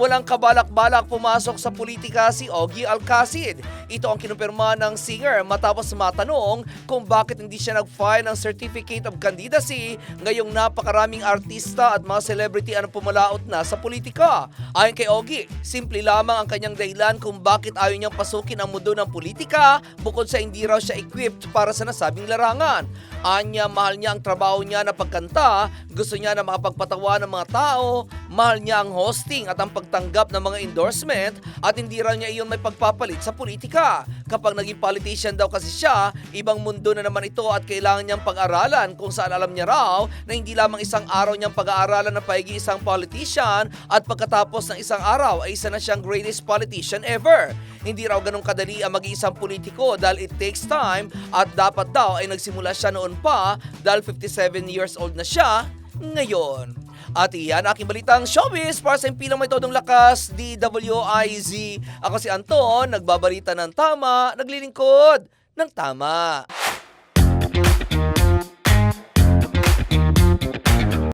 walang kabalak-balak pumasok sa politika si Ogie Alcacid. Ito ang kinumpirma ng singer matapos matanong kung bakit hindi siya nag-file ng Certificate of Candidacy ngayong napakaraming artista at mga celebrity ang pumalaot na sa politika. Ayon kay Ogie, simple lamang ang kanyang dahilan kung bakit ayaw niyang pasukin ang mundo ng politika bukod sa hindi raw siya equipped para sa nasabing larangan. Anya, mahal niya ang trabaho niya na pagkanta, gusto niya na makapagpatawa ng mga tao, mahal niya ang hosting at ang pagtanggap ng mga endorsement at hindi raw niya iyon may pagpapalit sa politika. Kapag naging politician daw kasi siya, ibang mundo na naman ito at kailangan niyang pag-aralan kung saan alam niya raw na hindi lamang isang araw niyang pag-aaralan ng paigi isang politician at pagkatapos ng isang araw ay isa na siyang greatest politician ever. Hindi raw ganun kadali ang mag-iisang politiko dahil it takes time at dapat daw ay nagsimula siya noon pa dahil 57 years old na siya ngayon. At iyan aking balitang showbiz para sa impilang may todong lakas, DWIZ. Ako si Anton, nagbabalita ng tama, naglilingkod ng tama.